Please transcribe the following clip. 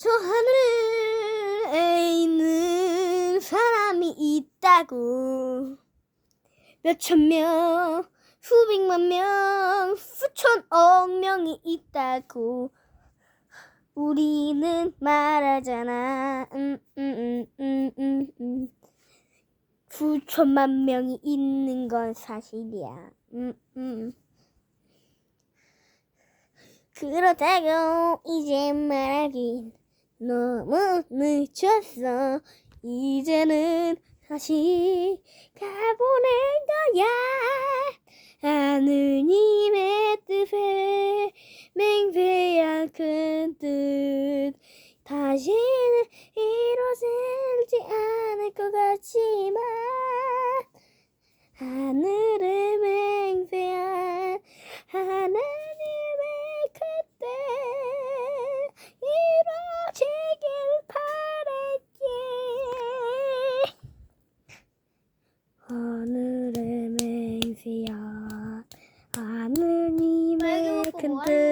저 하늘에 있는 사람이 있다고 몇천 명 수백만 명 수천 억 명이 있다고 우리는 말하잖아 음, 음, 음, 음, 음, 음. 명이 있는 건 사실이야 음, 음. 그렇다고 이제 말하긴 너무 늦었어. 이제는 다시 가보는 거야. 하느님의 뜻에 맹세한 큰뜻. 다시는 이루어지지 않을 것 같지만 하늘을 맹세한 하느님의 뭐 큰뜻